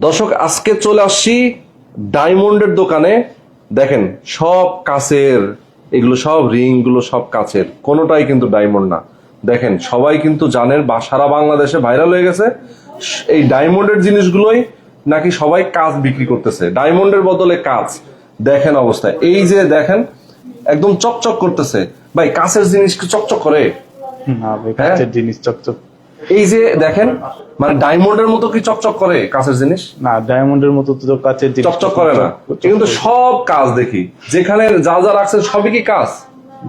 দর্শক আজকে চলে আসছি ডায়মন্ডের দোকানে। দেখেন সব কাছের এগুলো সব রিংগুলো সব কাছের কোনোটাই কিন্তু ডায়মন্ড না। দেখেন সবাই কিন্তু জানেন বা সারা বাংলাদেশে ভাইরাল হয়ে গেছে এই ডায়মন্ডের জিনিসগুলোই নাকি সবাই কাজ বিক্রি করতেছে। ডায়মন্ডের বদলে কাজ দেখেন অবস্থা। এই যে দেখেন একদম চকচক করতেছে। ভাই কাছের জিনিস কি চকচক করে? না ভাই হ্যাঁ? জিনিস চকচক এই যে দেখেন মানে ডায়মন্ডের মতো কি চকচক করে কাছের জিনিস? না ডায়মন্ডের মতো তো কাচের জিনিস চকচক করে না। কিন্তু সব কাজ দেখি। যেখানে যা যা রাখছে সবই কি কাজ?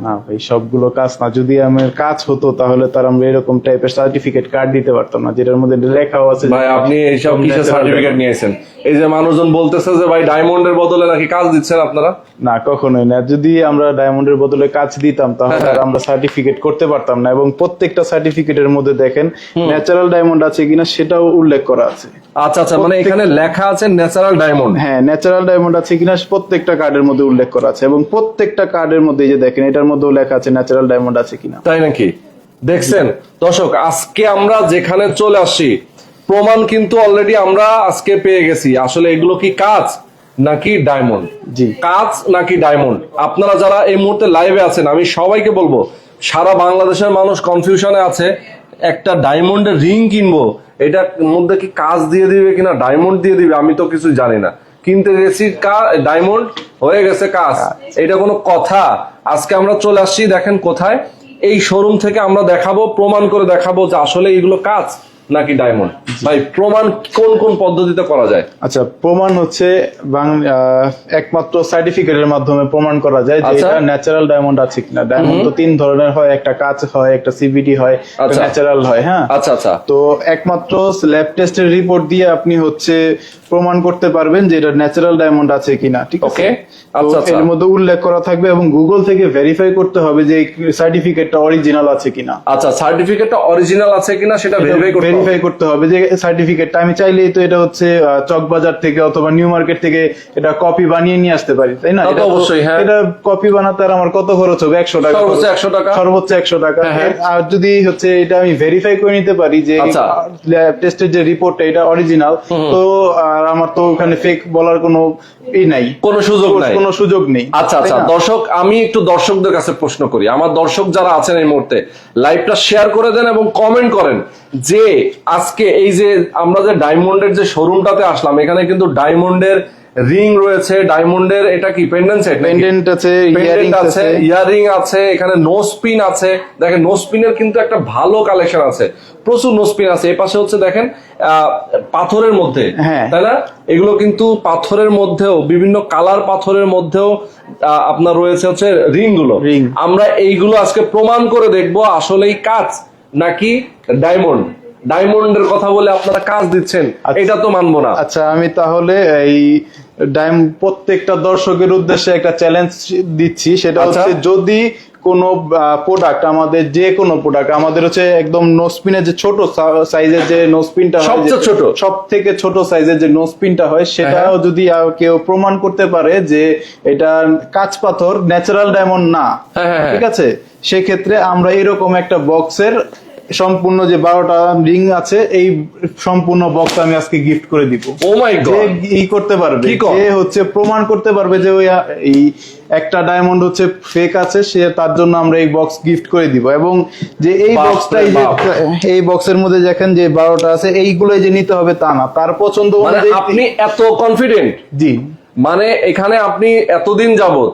না ভাই সবগুলো কাজ না। যদি আমার কাজ হতো তাহলে তার আমরা এরকম টাইপের সার্টিফিকেট কার্ড দিতে পারতাম না যেটার মধ্যে লেখাও আছে ভাই আপনি এইসব কিসের Natural সার্টিফিকেট নিয়েছেন? এই যে মানুষজন বলতেছে যে ভাই ডায়মন্ডের বদলে নাকি কাজ দিচ্ছেন আপনারা? না কখনোই না। যদি আমরা ডায়মন্ডের বদলে কাজ দিতাম তাহলে আমরা সার্টিফিকেট করতে পারতাম না। এবং প্রত্যেকটা সার্টিফিকেটের মধ্যে দেখেন ন্যাচারাল ডায়মন্ড আছে কিনা সেটাও উল্লেখ করা আছে। আচ্ছা আচ্ছা মানে এখানে লেখা আছে ন্যাচারাল ডায়মন্ড হ্যাঁ ন্যাচারাল ডায়মন্ড আছে কিনা প্রত্যেকটা কার্ডের মধ্যে উল্লেখ করা আছে। এবং প্রত্যেকটা কার্ডের মধ্যে এই যে দেখেন এটার মধ্যেও লেখা আছে ন্যাচারাল ডায়মন্ড আছে কিনা। তাই নাকি? দেখছেন? দর্শক আজকে আমরা যেখানে চলে আসি প্রমাণ কিন্তু অলরেডি আমরা আজকে পেয়ে গেছি। আসলে এগুলো কি কাজ নাকি ডায়মন্ড জি। কাজ নাকি ডায়মন্ড আপনারা যারা এই মুহূর্তে লাইভে আছেন আমি সবাইকে বলব সারা বাংলাদেশের মানুষ কনফিউশনে আছে একটা ডায়মন্ডের রিং কিনবো এটার মধ্যে কি কাজ দিয়ে দিবে কিনা ডায়মন্ড দিয়ে দিবে আমি তো কিছু জানি না। কিনতে গেছি ডায়মন্ড হয়ে গেছে কাজ। এটা কোনো কথা। আজকে আমরা চলে আসছি দেখেন কোথায়। এই শোরুম থেকে আমরা দেখাবো প্রমাণ করে দেখাবো যে আসলে এগুলো কাজ। নাকি ডায়মন্ড ভাই প্রমাণ কোন কোন পদ্ধতিতে করা যায়? আচ্ছা প্রমাণ হচ্ছে একমাত্র সার্টিফিকেটের মাধ্যমে প্রমাণ করা যায় যে আচ্ছা। এটা ন্যাচারাল ডায়মন্ড আছে কিনা। ডায়মন্ড তো তিন ধরনের হয় একটা কাঁচ হয় একটা সিবিডি হয় আচ্ছা। ন্যাচারাল হয় হ্যাঁ? আচ্ছা আচ্ছা। তো একমাত্র ল্যাব টেস্টের রিপোর্ট দিয়ে আপনি হচ্ছে প্রমাণ করতে পারবেন যে এটা ন্যাচারাল ডায়মন্ড আছে কিনা ঠিক আছে? আচ্ছা, আচ্ছা। এর মধ্যে উল্লেখ করা থাকবে এবং গুগল থেকে ভেরিফাই করতে হবে যে সার্টিফিকেটটা অরিজিনাল আছে কিনা। আচ্ছা সার্টিফিকেটটা অরিজিনাল আছে কিনা সেটা ভেরিফাই করতে। ভেরিফাই করতে হবে যে সার্টিফিকেটটা আমি চাইলেই তো এটা হচ্ছে চকবাজার থেকে অথবা নিউ মার্কেট থেকে এটা কপি বানিয়ে নিয়ে আসতে পারি তাই না? এটা অবশ্যই, হ্যাঁ। এটা কপি বানাতে আর আমার কত খরচ হবে? একশো টাকা সর্বোচ্চ। 100 টাকা। সর্বোচ্চ একশো টাকা। হ্যাঁ, হ্যাঁ। আর যদি হচ্ছে এটা আমি ভেরিফাই করে নিতে পারি যে আচ্ছা। ল্যাব টেস্টের যে রিপোর্টটা এটা অরিজিনাল তো আর আমার তো ওখানে ফেক বলার কোনো ই নাই। কোনো সুযোগ নাই। কোনো সুযোগ নেই। আচ্ছা আচ্ছা দর্শক আমি একটু দর্শকদের কাছে প্রশ্ন করি। আমার দর্শক যারা আছেন এই মুহূর্তে লাইভটা শেয়ার করে দেন এবং কমেন্ট করেন। যে আজকে এই যে আমরা যে ডায়মন্ডের যে শোরুমটাতে আসলাম এখানে কিন্তু ডায়মন্ডের রিং রয়েছে। ডায়মন্ডের এটা কি পেন্ডেন্ট সেট পেন্ডেন্ট আছে ইয়ারিং আছে আছে। ইয়ারিং আছে এখানে নো স্পিন আছে। দেখেন নো স্পিনের কিন্তু একটা ভালো কালেকশন আছে। প্রচুর নো স্পিন আছে। এই পাশে হচ্ছে দেখেন আহ, পাথরের মধ্যে হ্যাঁ। তাই না? এগুলো কিন্তু পাথরের মধ্যেও বিভিন্ন কালার পাথরের মধ্যেও আপনার রয়েছে হচ্ছে রিংগুলো আমরা এইগুলো আজকে প্রমাণ করে দেখব আসলেই কাজ। নাকি ডায়মন্ড ডায়মন্ডের কথা বলে আপনারা কাজ দিচ্ছেন আচ্ছা। এটা তো মানবো না আচ্ছা আমি তাহলে এই ডায়মন্ড প্রত্যেকটা দর্শকের উদ্দেশ্যে একটা চ্যালেঞ্জ দিচ্ছি সেটা আচ্ছা। হচ্ছে যদি কোন প্রোডাক্ট আমাদের যে কোনো প্রোডাক্ট আমাদের হচ্ছে একদম নোসপিনের যে ছোট সাইজের যে নোসপিনটা সবচেয়ে ছোট। সব থেকে ছোট সাইজের যে নোসপিনটা হয় সেটাও হ্যাঁ। যদি কেউ প্রমাণ করতে পারে যে এটা কাঁচ পাথর ন্যাচারাল ডায়মন্ড না হ্যাঁ, হ্যাঁ। ঠিক আছে সেক্ষেত্রে আমরা এরকম একটা বক্সের সম্পূর্ণ যে বারোটা রিং আছে এই সম্পূর্ণ বক্স আমি আজকে গিফট করে দিব। ও মাই গড ই করতে পারবে যে হচ্ছে প্রমাণ করতে পারবে যে ওই এই একটা ডায়মন্ড হচ্ছে ফেক আছে সে তার জন্য আমরা এই বক্স গিফট করে দিব। এবং যে এই বক্সটাই যে এই বক্সের মধ্যে দেখেন যে বারোটা আছে এইগুলোই যে নিতে হবে তা না। তার পছন্দ মানে আপনি এত কনফিডেন্ট জি। মানে এখানে আপনি এতদিন যাবত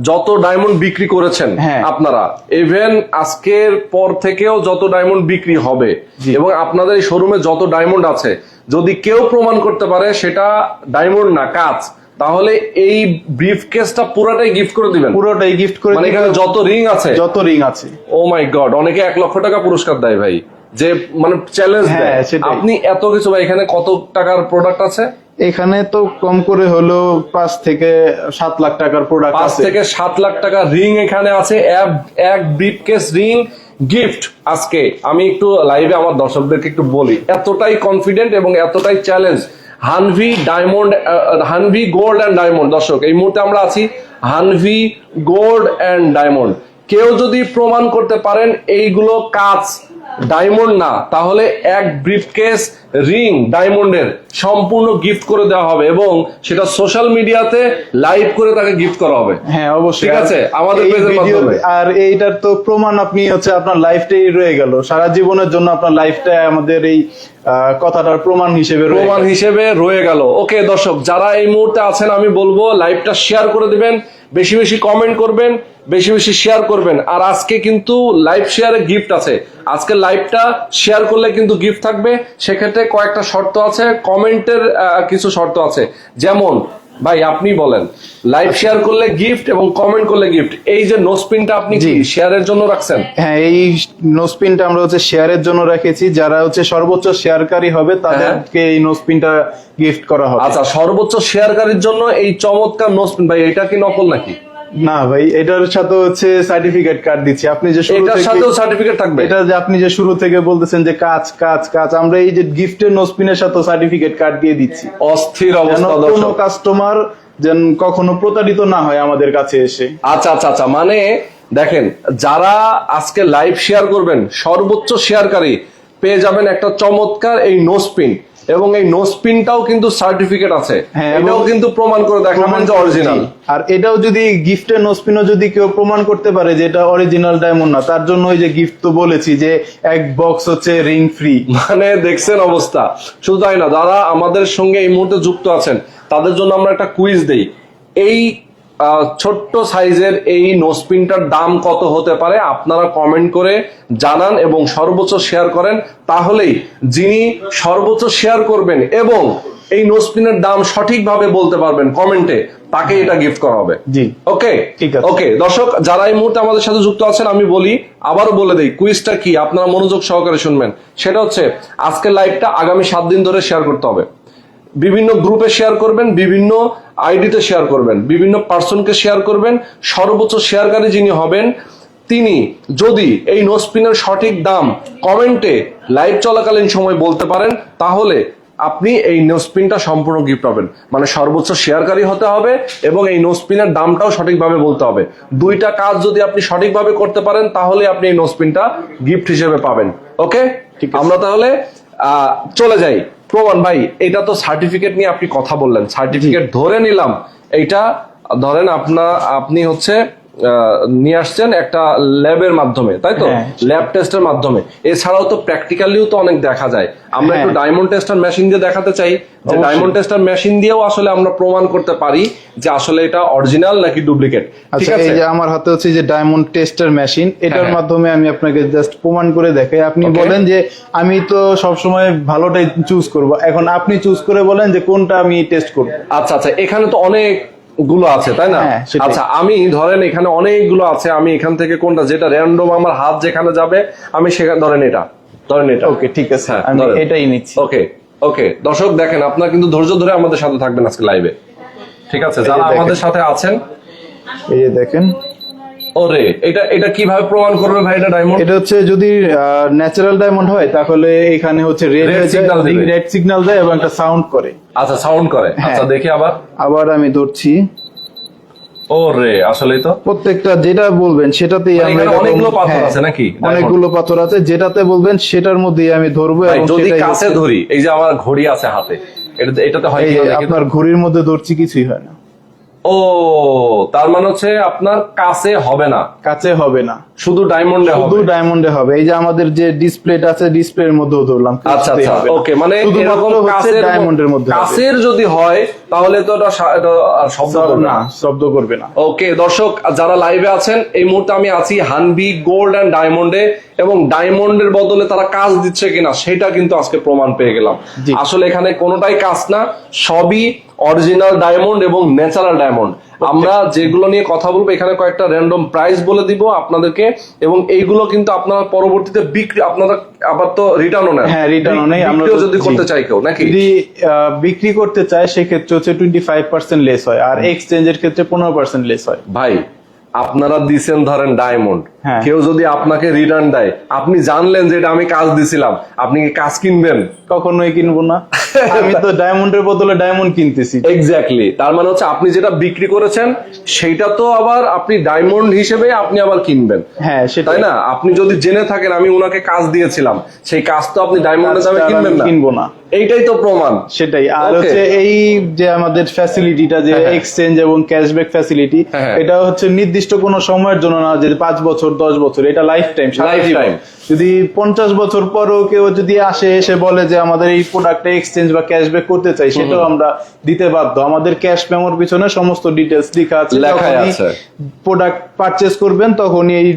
যত ডায়মন্ড বিক্রি করেছেন হ্যাঁ। আপনারা ইভেন আজকের পর থেকেও যত ডায়মন্ড বিক্রি হবে এবং আপনাদের এই শোরুমে যত ডায়মন্ড আছে যদি কেউ প্রমাণ করতে পারে সেটা ডায়মন্ড না কাজ তাহলে এই ব্রিফ কেসটা পুরোটাই গিফট করে দিবেন। পুরোটাই গিফট করে মানে এখানে যত রিং আছে। যত রিং আছে। ও মাই গড অনেকে এক লক্ষ টাকা পুরস্কার দেয় ভাই। যে মানে চ্যালেঞ্জ দেয়। আপনি এত কিছু ভাই এখানে কত টাকার প্রোডাক্ট আছে? এখানে তো কম করে হলো পাঁচ থেকে সাত লাখ টাকার প্রোডাক্ট পাঁচ থেকে সাত লাখ টাকা রিং এখানে আছে। এক- ব্রিফকেস রিং গিফট আজকে। আমি একটু লাইভে আমার দর্শকদেরকে একটু বলি। এতটাই কনফিডেন্ট এবং এতটাই challenge Hanvi diamond Hanvi gold and diamond দর্শক এই মুহূর্তে আমরা আছি হানভি গোল্ড অ্যান্ড ডায়মন্ড কেউ যদি প্রমাণ করতে পারেন এইগুলো কাজ ডায়মন্ড না তাহলে এক ব্রিফকেস রিং ডায়মন্ডের সম্পূর্ণ গিফট করে দেওয়া হবে এবং সেটা সোশ্যাল মিডিয়াতে লাইভ করে তাকে গিফট করা হবে। হ্যাঁ অবশ্যই। ঠিক আছে, আমাদের video- মাধ্যমে। আর এইটার তো প্রমাণ আপনি হচ্ছে আপনার লাইফটাই রয়ে গেল। সারা জীবনের জন্য আপনার লাইফটা আমাদের এই কথাটার প্রমাণ হিসেবে প্রমাণ হিসেবে রয়ে গেল। ওকে দর্শক যারা এই মুহূর্তে আছেন আমি বলব লাইভটা শেয়ার করে দিবেন। বেশি বেশি কমেন্ট করবেন, বেশি বেশি শেয়ার করবেন। আর আজকে কিন্তু লাইভ শেয়ারে গিফট আছে। আজকে লাইভটা শেয়ার করলে কিন্তু গিফট থাকবে। সেক্ষেত্রে কয়েকটা শর্ত আছে কমেন্টের কিছু শর্ত আছে। যেমন ভাই আপনি বলেন। লাইভ শেয়ার করলে গিফট এবং কমেন্ট করলে গিফট এই যে নোসপিনটা আপনি কি শেয়ারের জন্য রাখছেন? হ্যাঁ এই নোসপিনটা আমরা হচ্ছে শেয়ারের জন্য রেখেছি। যারা হচ্ছে সর্বোচ্চ শেয়ারকারী হবে তাদেরকে এই নোসপিনটা গিফট করা হবে। আচ্ছা সর্বোচ্চ শেয়ারকারীর জন্য এই চমৎকার নোসপিন ভাই এটা কি নকল নাকি? না ভাই এটার সাথে হচ্ছে সার্টিফিকেট কার্ড দিচ্ছি। আপনি যে শুরু এটার সাথেও সার্টিফিকেট থাকবে? এটা যে আপনি যে শুরু থেকে বলতেছেন যে কাজ কাজ কাজ আমরা এই যে গিফটের নোসপিনের সাথে সার্টিফিকেট কার্ড দিয়ে দিচ্ছি। অস্থির যেন অবস্থা কোনো কাস্টমার যেন কখনো প্রতারিত না হয় আমাদের কাছে এসে। আচ্ছা আচ্ছা আচ্ছা মানে দেখেন যারা আজকে লাইভ শেয়ার করবেন সর্বোচ্চ শেয়ারকারী পেয়ে যাবেন একটা চমৎকার এই নোসপিন। এবং এই নোসপিনটাও কিন্তু সার্টিফিকেট আছে। হ্যাঁ, এটাও কিন্তু প্রমাণ করে দেখাবেন যে অরিজিনাল আর এটাও যদি গিফটের নোসপিনও যদি কেউ প্রমাণ করতে পারে যে এটা অরিজিনাল ডায়মন্ড না তার জন্য ওই যে গিফট তো বলেছি যে এক বক্স হচ্ছে রিং ফ্রি মানে দেখছেন অবস্থা। শুধু তাই না দাদা আমাদের সঙ্গে এই মুহূর্তে যুক্ত আছেন। তাদের জন্য আমরা একটা কুইজ দেই। এই ছোট্ট সাইজের এই নোসপিনটার দাম কত হতে পারে আপনারা কমেন্ট করে জানান এবং সর্বোচ্চ শেয়ার করেন তাহলেই যিনি সর্বোচ্চ শেয়ার করবেন এবং এই নোসপিনের দাম সঠিকভাবে বলতে পারবেন কমেন্টে তাকে এটা গিফট করা হবে। জি। ওকে ঠিক আছে। ওকে দর্শক যারা এই মুহূর্তে আমাদের সাথে যুক্ত আছেন আমি বলি আবারও বলে দেই কুইজটা কি? আপনারা মনোযোগ সহকারে শুনবেন। সেটা হচ্ছে আজকের লাইভটা আগামী সাত দিন ধরে শেয়ার করতে হবে। বিভিন্ন গ্রুপে শেয়ার করবেন বিভিন্ন আইডিতে শেয়ার করবেন বিভিন্ন পার্সনকে শেয়ার করবেন সর্বোচ্চ শেয়ারকারী যিনি হবেন তিনি যদি এই নোসপিনের সঠিক দাম কমেন্টে লাইভ চলাকালীন সময় বলতে পারেন তাহলে আপনি এই নোসপিনটা সম্পূর্ণ গিফট পাবেন। মানে সর্বোচ্চ শেয়ারকারী হতে হবে এবং এই নোসপিনের দামটাও সঠিকভাবে বলতে হবে। দুইটা কাজ যদি আপনি সঠিকভাবে করতে পারেন তাহলে আপনি এই নোসপিনটা গিফট হিসেবে পাবেন। ওকে ঠিক আমরা তাহলে চলে যাই। প্রমাণ, ভাই, এটা তো সার্টিফিকেট নিয়ে আপনি কথা বললেন। সার্টিফিকেট ধরে নিলাম এটা ধরেন আপনা আপনি হচ্ছে নিয়ে আসছেন একটা ল্যাবের মাধ্যমে তাই তো? হ্যাঁ। ল্যাব টেস্টের মাধ্যমে। এছাড়াও তো প্র্যাকটিক্যালিও তো অনেক দেখা যায়। আমরা একটু হ্যাঁ। ডায়মন্ড টেস্টার মেশিন দিয়ে দেখাতে চাই। যে। ডায়মন্ড টেস্টার মেশিন দিয়েও আসলে আমরা প্রমাণ করতে পারি যে আসলে এটা অরিজিনাল নাকি ডুপ্লিকেট আচ্ছা এই যে আমার হাতে হচ্ছে যে ডায়মন্ড টেস্টার মেশিন এটার হ্যাঁ। মাধ্যমে আমি আপনাকে জাস্ট প্রমাণ করে দেখাই। আপনি বলেন যে আমি তো সবসময় ভালোটাই চুজ করব। এখন আপনি চুজ করে বলেন যে কোনটা আমি টেস্ট করব। আচ্ছা আচ্ছা এখানে তো অনেক গুলো আছে তাই না? হ্যাঁ, আচ্ছা আমি ধরেন এখানে অনেকগুলো আছে আমি এখান থেকে কোনটা যেটা র্যান্ডম আমার হাত যেখানে যাবে আমি সেখানে ধরেন এটা ধরেন এটা। ওকে ঠিক আছে হ্যাঁ, আমি এটাই নিচ্ছি। ওকে ওকে দর্শক দেখেন আপনারা কিন্তু ধৈর্য ধরে আমাদের সাথে থাকবেন আজকে লাইভে ঠিক আছে যারা আমাদের সাথে আছেন। এই যে দেখেন ওরে এটা এটা কীভাবে প্রমাণ করবে ভাই এটা ডায়মন্ড এটা হচ্ছে যদি ন্যাচারাল ডায়মন্ড হয় তাহলে এখানে হচ্ছে রেড signal রেড সিগন্যাল দেয় এবং একটা সাউন্ড করে। আচ্ছা সাউন্ড করে। হ্যাঁ। আচ্ছা দেখি আবার। আবার আমি ধরছি। ওরে আসলেই তো। প্রত্যেকটা যেটা বলবেন সেটাতেই মানে আমরা অনেকগুলো পাথর হ্যাঁ, আছে নাকি? অনেকগুলো পাথর আছে। যেটাতে বলবেন সেটার মধ্যেই আমি ধরবো এবং যদি কাছে ধরি এই যে আমার ঘড়ি আছে হাতে এটাতে হয়? আপনার ঘড়ির মধ্যে ধরছি কিছুই হয় না। ও তার মানে হচ্ছে আপনার কাছে হবে না। কাছে হবে না। শুধু ডায়মন্ডে শুধু হবে। ডায়মন্ডে হবে। এই যে আমাদের যে ডিসপ্লেটা আছে ডিসপ্লের মধ্যেও ধরলাম। আচ্ছা আচ্ছা ওকে মানে এরকম কাছের ডায়মন্ডের মধ্যে। কাছের যদি হয় তাহলে তো এটা শব্দ করবে না শব্দ করবে না। ওকে দর্শক যারা লাইভে আছেন এই মুহূর্তে আমি আছি হানবি গোল্ড এন্ড ডায়মন্ডে। এবং ডায়মন্ডের বদলে তারা কাজ দিচ্ছে কিনা সেটা কিন্তু আজকে প্রমাণ পেয়ে গেলাম। আসলে এখানে কোনোটাই কাজ না সবই অরিজিনাল ডায়মন্ড এবং ন্যাচারাল ডায়মন্ড আমরা যেগুলো নিয়ে কথা বলব এখানে কয়েকটা র্যান্ডম প্রাইস বলে দিব আপনাদেরকে এবং এইগুলো কিন্তু আপনারা পরবর্তীতে বিক্রি আপনারা আবার তো রিটার্নও নেন। হ্যাঁ রিটার্নও নেই আমরা যদি করতে চাই কেউ নাকি? যদি বিক্রি করতে চায় সেক্ষেত্রে হচ্ছে টোয়েন্টি ফাইভ পার্সেন্ট লেস হয় আর এক্সচেঞ্জের ক্ষেত্রে পনেরো পার্সেন্ট লেস হয়। ভাই আপনারা দিছেন ধরেন ডায়মন্ড। কেউ যদি আপনাকে রিটার্ন দেয় আপনি জানলেন যে এটা আমি কাজ দিছিলাম আপনি কি কাজ কিনবেন? কখনোই কিনবো না। আমি তো ডায়মন্ডের বদলে ডায়মন্ড কিনতেছি। এক্স্যাক্টলি তার মানে হচ্ছে আপনি যেটা বিক্রি করেছেন সেইটা তো আবার আপনি ডায়মন্ড হিসেবে আপনি আবার কিনবেন। হ্যাঁ সেটাই। তাই না? আপনি যদি জেনে থাকেন আমি ওনাকে কাজ দিয়েছিলাম সেই কাজ তো আপনি ডায়মন্ডের দামে কিনবেন না। কিনবো না। এইটাই তো প্রমাণ। সেটাই। আর হচ্ছে এই যে আমাদের ফ্যাসিলিটিটা যে হ্যাঁ, হ্যাঁ। এক্সচেঞ্জ এবং ক্যাশব্যাক ফ্যাসিলিটি হ্যাঁ, হ্যাঁ। এটা হচ্ছে নির্দিষ্ট কোনো সময়ের জন্য না যে পাঁচ বছর দশ বছর এটা লাইফ টাইম. যদি পঞ্চাশ বছর পরও কেউ যদি আসে এসে বলে যে আমাদের এই প্রোডাক্টটা এক্সচেঞ্জ বা ক্যাশব্যাক করতে চাই সেটাও আমরা দিতে বাধ্য। আমাদের ক্যাশ মেমোর পিছনে সমস্ত ডিটেলস লেখা আছে। লেখা আছে। প্রোডাক্ট পারচেস করবেন তখন এই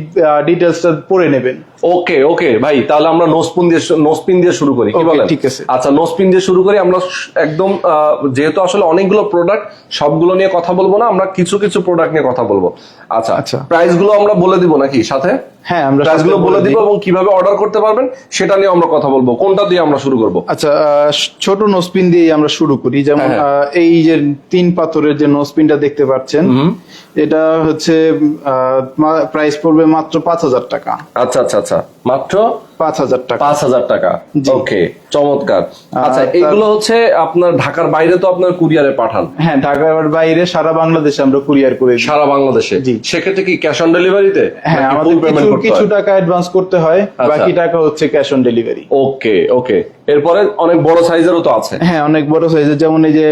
ডিটেলসটা পড়ে নেবেন। ওকে ওকে ভাই তাহলে আমরা নোসপিন দিয়ে নোসপিন দিয়ে শুরু করি কি বলেন ঠিক আছে। আচ্ছা নোসপিন দিয়ে শুরু করি আমরা একদম আহ, যেহেতু আসলে অনেকগুলো প্রোডাক্ট সবগুলো নিয়ে কথা বলব না আমরা কিছু কিছু প্রোডাক্ট নিয়ে কথা বলব আচ্ছা আচ্ছা। প্রাইসগুলো আমরা বলে দিব নাকি সাথে হ্যাঁ আমরা প্রাইস বলে দিব এবং কীভাবে অর্ডার করতে পারবেন সেটা নিয়ে আমরা কথা বলব। কোনটা দিয়ে আমরা শুরু করব? আচ্ছা আহ, ছোট নোসপিন দিয়ে আমরা শুরু করি। যেমন হ্যাঁ, এই যে তিন পাথরের যে নোসপিনটা দেখতে পাচ্ছেন এটা হচ্ছে প্রাইস পড়বে মাত্র পাঁচ হাজার টাকা। আচ্ছা আচ্ছা আচ্ছা। মাত্র পাঁচ হাজার টাকা। পাঁচ হাজার টাকা। ওকে চমৎকার। আচ্ছা এগুলো হচ্ছে আপনার ঢাকার বাইরে তো আপনার কুরিয়ারে পাঠান। হ্যাঁ ঢাকার বাইরে সারা বাংলাদেশে আমরা কুরিয়ার করে সারা বাংলাদেশে? জি। সেক্ষেত্রে কি ক্যাশ অন ডেলিভারিতে হ্যাঁ আমাদের কিছু টাকা অ্যাডভান্স করতে হয় আচ্ছা। বাকি টাকা হচ্ছে cash on delivery okay okay এরপরে অনেক বড় সাইজেরও তো আছে। হ্যাঁ অনেক বড় সাইজের যেমন এই যে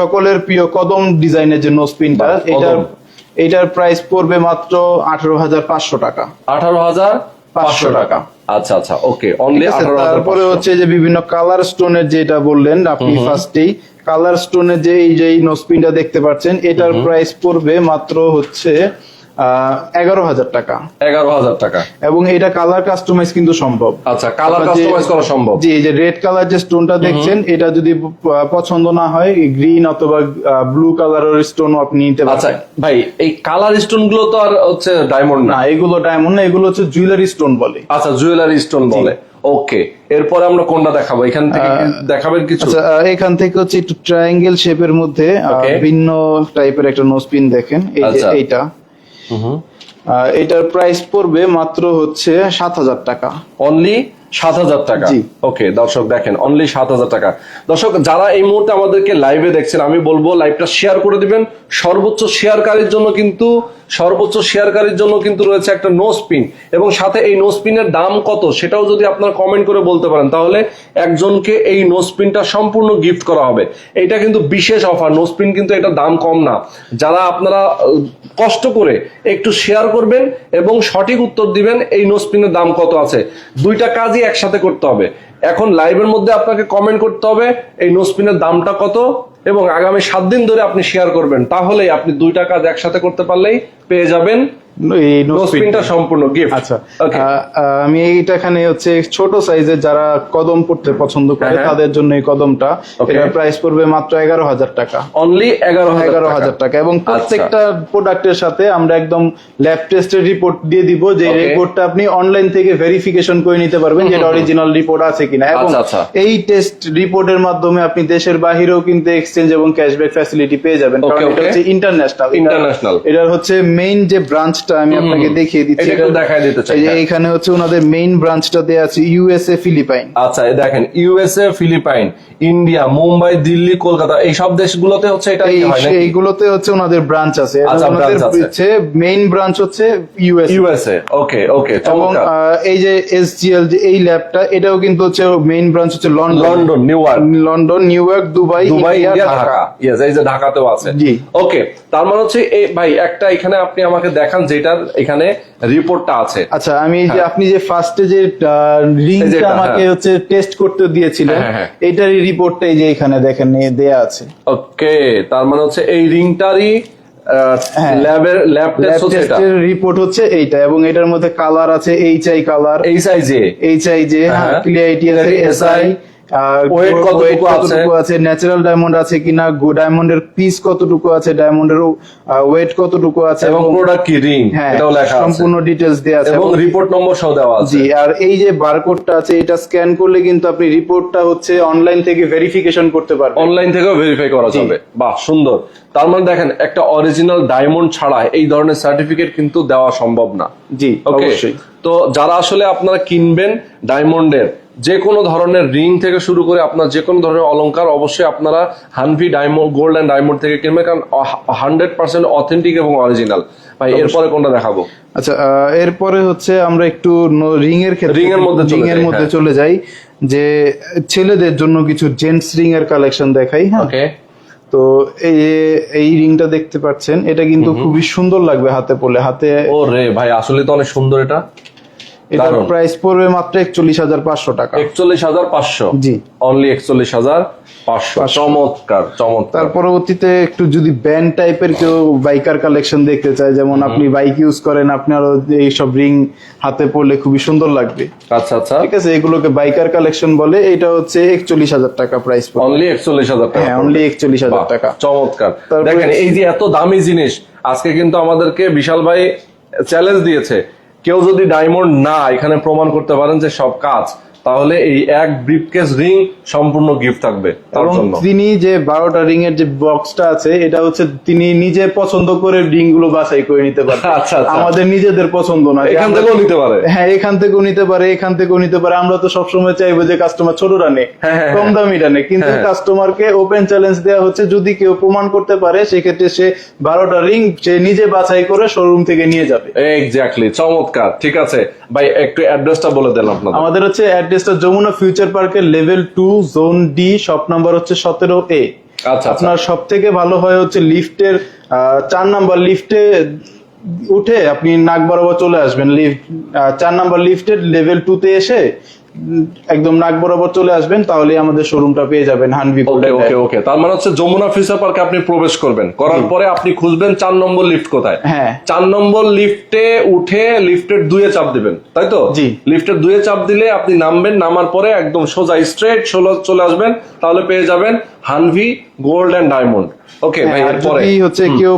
সকলের প্রিয় কদম ডিজাইনের যে বাহ, এটার এটার প্রাইস পড়বে মাত্র আঠারো হাজার পাঁচশো টাকা। আঠারো হাজার পাঁচশো টাকা। আচ্ছা আচ্ছা ওকে অনলি তারপরে হচ্ছে যে বিভিন্ন কালার স্টোনের যেটা বললেন আপনি ফার্স্টেই কালার স্টোনের যে এই যে নোসপিনটা দেখতে পাচ্ছেন এটার প্রাইস পড়বে মাত্র হচ্ছে এগারো হাজার টাকা। এগারো হাজার টাকা। এবং এটা কালার কাস্টমাইজ কিন্তু সম্ভব। আচ্ছা কালার কাস্টমাইজ করা সম্ভব। জি যে রেড কালার যে স্টোনটা দেখছেন এটা যদি পছন্দ না হয় গ্রিন অথবা ব্লু কালারের স্টোন আপনি নিতে আচ্ছা ভাই এই কালার স্টোনগুলো তো আর হচ্ছে ডায়মন্ড না। এগুলো ডায়মন্ড না এগুলো হচ্ছে জুয়েলারি স্টোন বলে। আচ্ছা জুয়েলারি স্টোন বলে। ওকে এরপরে আমরা কোনটা দেখাবো? এখান থেকে দেখাবেন কিছু? আচ্ছা এখান থেকে হচ্ছে একটু ট্রায়াঙ্গেল শেপের মধ্যে ভিন্ন টাইপের একটা নোসপিন দেখেন। এই যে আচ্ছা। এইটা। এটার প্রাইস পড়বে মাত্র হচ্ছে সাত হাজার টাকা। অনলি সাত হাজার টাকা? ওকে দর্শক দেখেন অনলি সাত হাজার টাকা। দর্শক যারা এই মুহূর্তে আমাদেরকে লাইভে দেখছেন আমি বলব লাইভটা শেয়ার করে দিবেন। সর্বোচ্চ শেয়ারকারীর জন্য কিন্তু সর্বোচ্চ শেয়ারকারীর জন্য কিন্তু রয়েছে একটা নো স্পিন এবং সাথে এই নো স্পিনের দাম কত সেটাও যদি আপনার কমেন্ট করে বলতে পারেন, তাহলে একজনকে এই নো স্পিনটা সম্পূর্ণ গিফট করা হবে। এটা কিন্তু বিশেষ অফার নো স্পিন কিন্তু এটা দাম কম না। যারা আপনারা কষ্ট করে একটু শেয়ার করবেন এবং সঠিক উত্তর দিবেন, এই নো স্পিনের দাম কত আছে। দুইটা কাজই একসাথে করতে হবে। এখন লাইভের মধ্যে আপনাকে কমেন্ট করতে হবে, এই নোসপিনের দামটা কত এবং আগামী সাত দিন ধরে আপনি শেয়ার করবেন। তাহলেই আপনি দুইটা কাজ একসাথে করতে পারলেই পেয়ে যাবেন। এই নো নোসপিন স্পিনটা সম্পূর্ণ গিফট আচ্ছা আমি এইটা এখানে হচ্ছে ছোট সাইজের যারা কদম পড়তে পছন্দ করে হ্যাঁ, হ্যাঁ। তাদের জন্য এই কদমটা. এটার প্রাইস পড়বে মাত্র এগারো হাজার টাকা। অনলি এগারো এগারো হাজার টাকা। এবং আচ্ছা। প্রত্যেকটা প্রোডাক্টের সাথে আমরা একদম ল্যাব টেস্টের রিপোর্ট দিয়ে দিব যে রিপোর্টটা আপনি অনলাইন থেকে ভেরিফিকেশন করে নিতে পারবেন যেটা অরিজিনাল রিপোর্ট আছে কিনা। এবং আচ্ছা, আচ্ছা। এই টেস্ট রিপোর্টের মাধ্যমে আপনি দেশের বাহিরেও কিন্তু এক্সচেঞ্জ এবং ক্যাশব্যাক ফ্যাসিলিটি পেয়ে যাবেন। কারণ এটা হচ্ছে ইন্টারন্যাশনাল International. এটার হচ্ছে মেইন যে ব্রাঞ্চটা আমি আপনাকে দেখিয়ে দিচ্ছি এটা দেখায় দিতে চাই, এই যে। এখানে হচ্ছে ওনাদের মেইন ব্রাঞ্চটা দেয়া আছে ইউএসএ ফিলিপাইন আচ্ছা এই দেখেন USA Philippine India Mumbai Delhi Kolkata এই সব দেশগুলোতে হচ্ছে এটা হয় এইগুলোতে হচ্ছে ওনাদের ব্রাঞ্চ আছে। আচ্ছা, ওনাদের হচ্ছে মেইন ব্রাঞ্চ হচ্ছে ইউএস ইউএসএ ওকে ওকে এবং এই যে এসজিএল যে এই ল্যাবটা এটাও কিন্তু হচ্ছে মেইন ব্রাঞ্চ হচ্ছে London London New York London New York Dubai Dubai India, Dhaka yes এই যে ঢাকাতেও আছে। জি। ওকে তার মানে হচ্ছে এই ভাই একটা এখানে আপনি আমাকে দেখান যেটার এখানে রিপোর্টটা আছে। আচ্ছা আমি এই যে আপনি যে ফার্স্টে যে লিঙ্কটা যেটা, আমাকে হ্যাঁ। হচ্ছে টেস্ট করতে দিয়েছিলেন হ্যাঁ, হ্যাঁ, এইটারই রিপোর্টটাই যে এখানে দেখেন দেয়া আছে। ওকে তার মানে হচ্ছে এই রিংটারই হ্যাঁ। ল্যাবের ল্যাব ল্যাব হচ্ছে টেস্টের রিপোর্ট হচ্ছে এইটা এবং এটার মধ্যে কালার আছে এইচ আই কালার এই সাইজে এইচ আই যে হ্যাঁ। ক্লিয়ারিটি আছে এস Weight কতটুকু আছে? ন্যাচারাল ডায়মন্ড আছে কিনা ডায়মন্ডের পিস কতটুকু আছে? ডায়মন্ডের ওয়েট কতটুকু আছে? এবং প্রোডাক্ট কি? রিং হ্যাঁ এটাও লেখা আছে। সম্পূর্ণ ডিটেলস দেওয়া আছে। এবং রিপোর্ট নম্বর সহ দেওয়া আছে। জি আর এই যে বারকোডটা আছে এটা স্ক্যান করলে কিন্তু আপনি রিপোর্টটা হচ্ছে অনলাইন থেকে ভেরিফিকেশন করতে পারবেন। অনলাইন থেকেও ভেরিফাই করা যাবে। বাহ সুন্দর। তার মানে দেখেন একটা অরিজিনাল ডায়মন্ড ছাড়া এই ধরনের সার্টিফিকেট কিন্তু দেওয়া সম্ভব না। জি অবশ্যই। তো যারা আসলে আপনারা কিনবেন ডায়মন্ডের যে কোনো ধরনের রিং থেকে শুরু করে আপনার যে কোনো ধরনের অলংকার অবশ্যই আপনারা Hanvi diamond gold and diamond থেকে কিনবেন কারণ হান্ড্রেড পার্সেন্ট অথেন্টিক এবং অরিজিনাল। ভাই এরপরে কোনটা দেখাবো? আচ্ছা এরপরে হচ্ছে আমরা একটু রিং এর ক্ষেত্রে রিং এর মধ্যে রিং এর মধ্যে হ্যাঁ। চলে যাই যে ছেলেদের জন্য কিছু জেন্টস রিং এর কালেকশন দেখাই হ্যাঁ। ওকে। তো এই এই রিংটা দেখতে পাচ্ছেন এটা কিন্তু খুবই সুন্দর লাগবে হাতে পরলে হাতে ও রে ভাই আসলে তো অনেক সুন্দর এটা। এটার প্রাইস পড়বে মাত্র একচল্লিশ হাজার পাঁচশো টাকা। একচল্লিশ হাজার পাঁচশো। জি। অনলি একচল্লিশ হাজার পাঁচশো। চমৎকার চমৎকার। তার পরবর্তীতে একটু যদি ব্যান্ড টাইপের কেউ বাইকার কালেকশন দেখতে চায় যেমন আপনি বাইক ইউজ করেন আপনারও এইসব রিং হাতে পড়লে খুবই সুন্দর লাগবে। আচ্ছা আচ্ছা। ঠিক আছে এগুলোকে বাইকার কালেকশন বলে এটা হচ্ছে একচল্লিশ হাজার টাকা প্রাইস অনলি একচল্লিশ হাজার টাকা হ্যাঁ অনলি একচল্লিশ হাজার টাকা। চমৎকার। দেখেন এই যে এত দামি জিনিস আজকে কিন্তু আমাদেরকে বিশাল ভাই চ্যালেঞ্জ দিয়েছে। কেউ যদি ডায়মন্ড না এখানে প্রমাণ করতে পারেন যে সব কাজ তাহলে এই এক ব্রিফকেস রিং সম্পূর্ণ গিফট থাকবে তার এবং জন্য। তিনি যে বারোটা রিং এর যে বক্সটা আছে এটা হচ্ছে তিনি নিজে পছন্দ করে রিংগুলো বাছাই করে নিতে পারে আচ্ছা, আচ্ছা। আমাদের নিজেদের পছন্দ না। এখান থেকেও নিতে পারে। হ্যাঁ এখান থেকেও নিতে পারে এখান থেকেও নিতে পারে। আমরা তো সবসময় চাইব যে কাস্টমার ছোটরা নেই হ্যাঁ, হ্যাঁ, কম দামিটা নেই কিন্তু। কাস্টমারকে ওপেন চ্যালেঞ্জ দেওয়া হচ্ছে যদি কেউ প্রমাণ করতে পারে সেক্ষেত্রে সে বারোটা রিং সে নিজে বাছাই করে শোরুম থেকে নিয়ে যাবে। এক্স্যাক্টলি চমৎকার। ঠিক আছে। ভাই একটু অ্যাড্রেসটা বলে দেন আপনাদের। আমাদের হচ্ছে অ্যাড্রেসটা যমুনা ফিউচার পার্কের level two zone D shop number হচ্ছে সতেরো এ। আচ্ছা আচ্ছা। আপনার সব থেকে ভালো হয় হচ্ছে লিফটের চার নাম্বার লিফটে উঠে আপনি নাক বরাবর চলে আসবেন। লিফট চার নাম্বার লিফটের লেভেল টু তে এসে একদম নাক বরাবর চলে আসবেন তাহলে আমাদের শোরুমটা পেয়ে যাবেন হানভি ওকে ওকে ওকে। তার মানে হচ্ছে যমুনা ফিউচার পার্কে আপনি প্রবেশ করবেন। করার পরে আপনি খুঁজবেন চার নম্বর লিফট কোথায়। হ্যাঁ। চার নম্বর লিফটে উঠে লিফটের দুয়ে চাপ দিবেন তাই তো? জি। লিফটের দুয়ে চাপ দিলে আপনি নামবেন নামার পরে একদম সোজা স্ট্রেট চলে আসবেন তাহলে পেয়ে যাবেন Hanvi gold and diamond okay ভাই হ্যাঁ, এরপরে। যদি হচ্ছে কেউ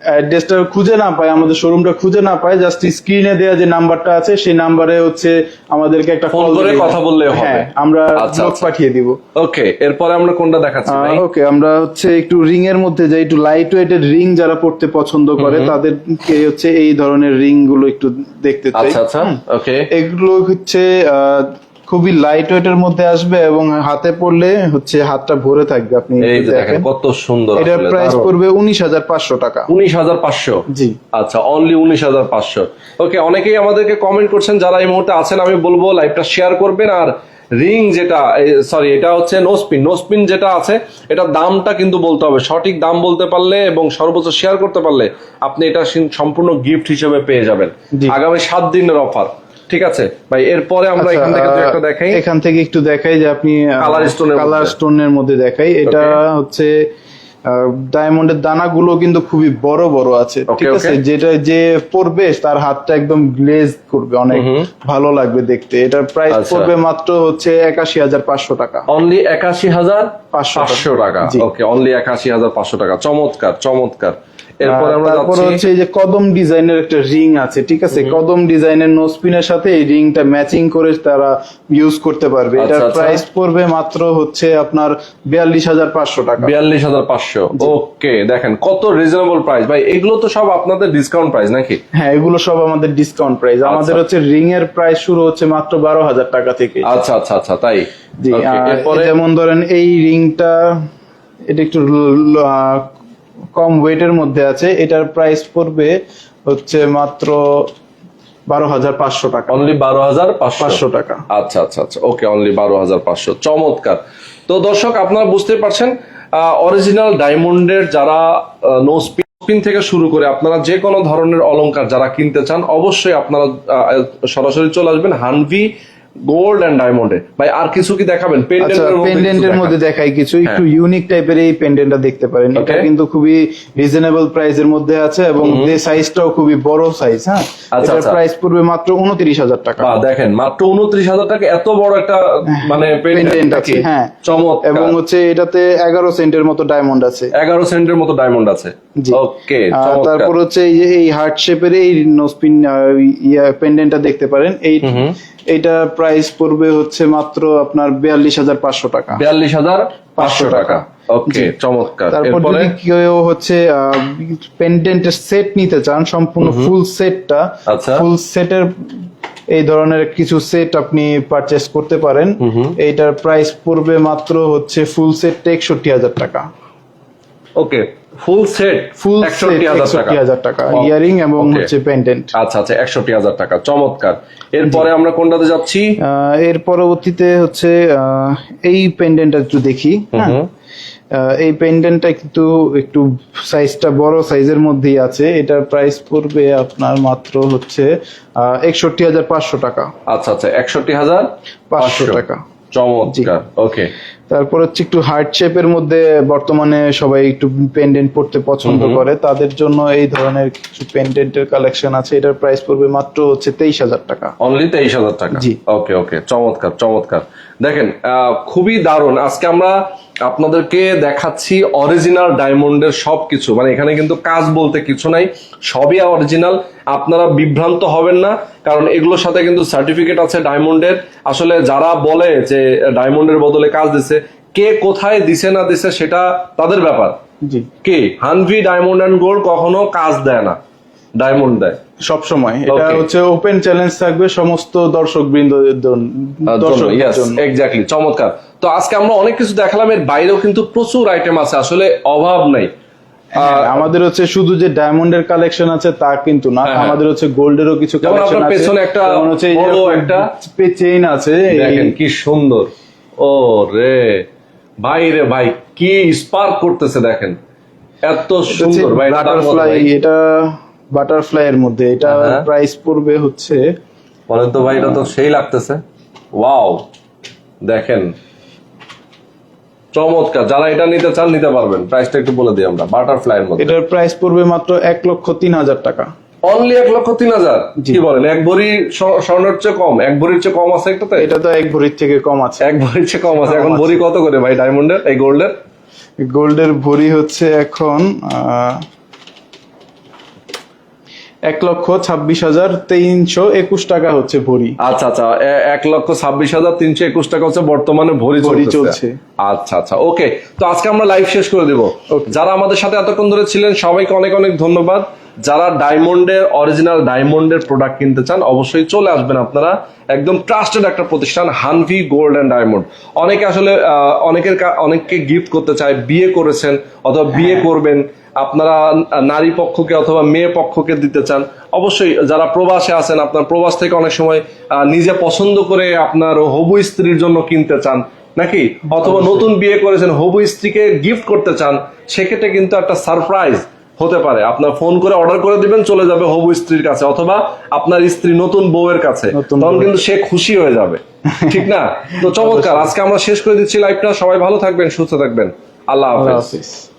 অ্যাড্রেসটা খুঁজে না পায় আমাদের শোরুমটা খুঁজে না পায় জাস্ট স্ক্রিনে দেওয়া যে নাম্বারটা আছে সেই নাম্বারে হচ্ছে আমাদেরকে একটা ফোন করে কথা বললে হবে। হ্যাঁ আমরা আচ্ছা, নোট আচ্ছা। পাঠিয়ে দিব। ওকে এরপরে আমরা কোনটা দেখাচ্ছি ভাই? ওকে আমরা হচ্ছে একটু রিং এর মধ্যে যাই একটু লাইট ওয়েটেড রিং যারা পড়তে পছন্দ করে তাদেরকে হচ্ছে এই ধরনের রিংগুলো একটু দেখতে চাই। আচ্ছা আচ্ছা। ওকে এগুলো হচ্ছে আহ, খুবই লাইট ওয়েটের মধ্যে আসবে এবং হাতে পড়লে হচ্ছে হাতটা ভরে থাকবে। আপনি দেখেন কত সুন্দর এটার প্রাইস পড়বে উনিশ হাজার পাঁচশো টাকা। উনিশ হাজার পাঁচশো? জি। আচ্ছা অনলি উনিশ হাজার পাঁচশো। ওকে অনেকেই আমাদেরকে কমেন্ট করছেন যারা এই মুহূর্তে আছেন আমি বলব লাইভটা শেয়ার করবেন। আর রিং যেটা সরি এটা হচ্ছে নোস্পিন নোস্পিন যেটা আছে এটা দামটা কিন্তু বলতে হবে। সঠিক দাম বলতে পারলে এবং সর্বোচ্চ শেয়ার করতে পারলে আপনি এটা সম্পূর্ণ গিফট হিসেবে পেয়ে যাবেন। আগামী সাত দিনের অফার ঠিক আছে? ভাই এরপরে আমরা আচ্ছা, এখান থেকে একটা দেখাই। এখান থেকে একটু দেখাই যে আপনি stone এর কালার। স্টোনের মধ্যে দেখাই। এটা হচ্ছে ডায়মন্ডের দানাগুলো কিন্তু খুবই বড় বড় আছে। ঠিক আছে? যেটা যে পরবে তার হাতটা একদম গ্লেজ করবে অনেক ভালো লাগবে দেখতে। এটার প্রাইস আচ্ছা। পড়বে মাত্র হচ্ছে একাশি হাজার পাঁচশো টাকা। অনলি একাশি হাজার পাঁচশো। টাকা। ওকে অনলি একাশি হাজার পাঁচশো টাকা। চমৎকার চমৎকার। এরপরে আমরা তারপর হচ্ছে এই যে কদম ডিজাইনের একটা রিং আছে ঠিক আছে? কদম ডিজাইনের সাথে এই রিংটা ম্যাচিং করে তারা ইউজ করতে পারবে। আচ্ছা, এটার আচ্ছা। প্রাইস পড়বে মাত্র হচ্ছে আপনার বিয়াল্লিশ হাজার পাঁচশো টাকা। বিয়াল্লিশ হাজার পাঁচশো। ওকে দেখেন কত রিজনেবল প্রাইস ভাই এগুলো তো সব আপনাদের ডিসকাউন্ট প্রাইস নাকি? হ্যাঁ এগুলো সব আমাদের ডিসকাউন্ট প্রাইস আমাদের হচ্ছে রিং এর প্রাইস শুরু হচ্ছে মাত্র বারো হাজার টাকা থেকে। আচ্ছা আচ্ছা আচ্ছা তাই? জি এরপরে? যেমন ধরেন এই রিংটা এটা একটু কম ওয়েটের মধ্যে আছে এটার প্রাইস পড়বে হচ্ছে মাত্র বারো হাজার পাঁচশো টাকা। অনলি বারো হাজার পাঁচশো? টাকা। আচ্ছা আচ্ছা আচ্ছা। ওকে অনলি বারো হাজার পাঁচশো। চমৎকার। তো দর্শক আপনারা বুঝতে পারছেন অরিজিনাল ডায়মন্ডের যারা নো স্পিন থেকে শুরু করে আপনারা যে কোনো ধরনের অলংকার যারা কিনতে চান অবশ্যই আপনারা সরাসরি চলে আসবেন হানভি গোল্ড এন্ড ডায়মন্ডে ভাই আর কিছু কি দেখাবেন? আচ্ছা পেন্ডেন্টের মধ্যে পেন্ডেন্টের কিছু দেখাই। কিছু একটু হ্যাঁ। ইউনিক টাইপের এই পেন্ডেন্টটা দেখতে পারেন। এটা কিন্তু খুবই রিজনেবল প্রাইসের মধ্যে আছে এবং যে সাইজটাও খুবই বড় সাইজ হ্যাঁ? আচ্ছা, এটার আচ্ছা। প্রাইস পড়বে মাত্র উনত্রিশ হাজার টাকা। দেখেন মাত্র উনত্রিশ হাজার টাকা এত বড় একটা মানে পেন্ডেন্ট পেন্ডেন্ট আছে হ্যাঁ। চমৎকার। এবং হচ্ছে এটাতে এগারো সেন্টের মতো ডায়মন্ড আছে। এগারো সেন্টের মতো ডায়মন্ড আছে। ওকে তারপর হচ্ছে এই যে এই হার্ট শেপের এই নোসপিন পেন্ডেন্টটা দেখতে পারেন। এই এইটা প্রাইস পড়বে হচ্ছে মাত্র আপনার বিয়াল্লিশ হাজার পাঁচশো টাকা। বিয়াল্লিশ হাজার পাঁচশো টাকা। ওকে চমৎকার। তারপর যদি কেউ হচ্ছে পেন্ডেন্টের সেট নিতে চান সম্পূর্ণ ফুল সেটটা। ফুল সেটের এই ধরনের কিছু সেট আপনি পারচেস করতে পারেন। এইটার প্রাইস পড়বে মাত্র হচ্ছে ফুল সেট একষট্টি হাজার টাকা। ওকে ফুল সেট ফুল সেট একষট্টি হাজার টাকা। ইয়ারিং এবং হচ্ছে পেন্ডেন্ট আচ্ছা আচ্ছা একষট্টি হাজার টাকা। চমৎকার। এরপরে আমরা কোনটাতে যাচ্ছি? এর পরবর্তীতে হচ্ছে এই পেন্ডেন্টটা একটু দেখি হ্যাঁ? এই পেন্ডেন্টটা কিন্তু একটু সাইজটা বড় সাইজের মধ্যেই আছে। এটার প্রাইস পড়বে আপনার মাত্র হচ্ছে একষট্টি হাজার পাঁচশো টাকা। আচ্ছা আচ্ছা একষট্টি হাজার পাঁচশো। টাকা। চমৎকার ওকে তারপর হচ্ছে একটু হার্ট শেপের মধ্যে বর্তমানে সবাই একটু পেন্ডেন্ট পড়তে পছন্দ করে। তাদের জন্য এই ধরনের কিছু পেন্ডেন্টের কালেকশন আছে। এটার প্রাইস পড়বে মাত্র হচ্ছে তেইশ হাজার টাকা। অনলি তেইশ হাজার টাকা? জি। ওকে ওকে চমৎকার চমৎকার। দেখেন আহ, খুবই দারুণ। আজকে আমরা আপনাদেরকে দেখাচ্ছি অরিজিনাল ডায়মন্ডের সব কিছু মানে এখানে কিন্তু কাজ বলতে কিছু নাই সবই অরিজিনাল আপনারা বিভ্রান্ত হবেন না কারণ এগুলোর সাথে কিন্তু সার্টিফিকেট আছে ডায়মন্ডের আসলে যারা বলে যে ডায়মন্ডের বদলে কাজ দিছে কে কোথায় দিছে না দিছে সেটা তাদের ব্যাপার। কে? হানভি ডায়মন্ড অ্যান্ড গোল্ড কখনো কাজ দেয় না ডায়মন্ড দেয়। সব সময় এটা হচ্ছে ওপেন চ্যালেঞ্জ থাকবে সমস্ত দর্শক বৃন্দদের জন্য। এক্স্যাক্টলি চমৎকার। তো আজকে আমরা অনেক কিছু দেখালাম এর বাইরেও কিন্তু প্রচুর আইটেম আছে আসলে অভাব নাই। হ্যাঁ, আমাদের হচ্ছে শুধু যে ডায়মন্ডের কালেকশন আছে তা কিন্তু না হ্যাঁ, হ্যাঁ। আমাদের হচ্ছে গোল্ডেরও কিছু কালেকশন আছে। পেছনে একটা হচ্ছে একটা- চেইন আছে দেখেন কি সুন্দর। ও রে ভাই রে ভাই কি স্পার্ক করতেছে দেখেন। এত সুন্দর বাটারফ্লাই ভাই? এটা বাটারফ্লাই এর মধ্যে এটা হ্যাঁ। প্রাইস পড়বে হচ্ছে বলেন তো ভাই এটা তো সেই লাগতেছে। ওয়াও দেখেন। চমৎকার। যারা এটা নিতে চান নিতে পারবেন। প্রাইসটা একটু বলে দিই আমরা বাটারফ্লাই এর মধ্যে। এটার প্রাইস পড়বে মাত্র এক লক্ষ তিন হাজার টাকা। অনলি এক লক্ষ তিন হাজার? জি। কি বলেন? এক ভরি স্ব- স্বর্ণের চেয়ে কম? এক ভরির চেয়ে কম আছে একটাতে এটা তো এক ভরির থেকে কম আছে। এক ভরির চেয়ে কম আছে। এখন ভরি কত করে ভাই? ডায়মন্ডের এই গোল্ডের গোল্ডের ভরি হচ্ছে এখন আহ, এক লক্ষ ছাব্বিশ হাজার তিনশো একুশ টাকা হচ্ছে ভরি। আচ্ছা আচ্ছা এক লক্ষ ছাব্বিশ হাজার তিনশো একুশ টাকা হচ্ছে বর্তমানে ভরি ভরি চলছে চলছে। আচ্ছা আচ্ছা ওকে তো আজকে আমরা লাইভ শেষ করে দেব। যারা আমাদের সাথে এতক্ষণ ধরে ছিলেন সবাইকে অনেক অনেক ধন্যবাদ। যারা ডায়মন্ডের অরিজিনাল ডায়মন্ডের প্রোডাক্ট কিনতে চান অবশ্যই চলে আসবেন আপনারা। একদম ট্রাস্টেড একটা প্রতিষ্ঠান হানভি গোল্ড অ্যান্ড ডায়মন্ড অনেকে আসলে অনেকের অনেককে গিফট করতে চায় বিয়ে করেছেন অথবা বিয়ে করবেন। আপনারা নারী পক্ষকে অথবা মেয়ে পক্ষকে দিতে চান অবশ্যই যারা প্রবাসে আছেন আপনার প্রবাস থেকে অনেক সময় নিজে পছন্দ করে আপনার হবু স্ত্রীর জন্য কিনতে চান নাকি? অথবা নতুন বিয়ে করেছেন হবু স্ত্রীকে গিফট করতে চান সেক্ষেত্রে কিন্তু একটা সারপ্রাইজ হতে পারে। আপনার ফোন করে অর্ডার করে দিবেন চলে যাবে হবু স্ত্রীর কাছে অথবা আপনার স্ত্রী নতুন বউয়ের কাছে। তখন কিন্তু সে খুশি হয়ে যাবে। ঠিক না? তো চমৎকার। আজকে আমরা শেষ করে দিচ্ছি লাইফটা সবাই ভালো থাকবেন সুস্থ থাকবেন। আল্লাহ হাফিজ।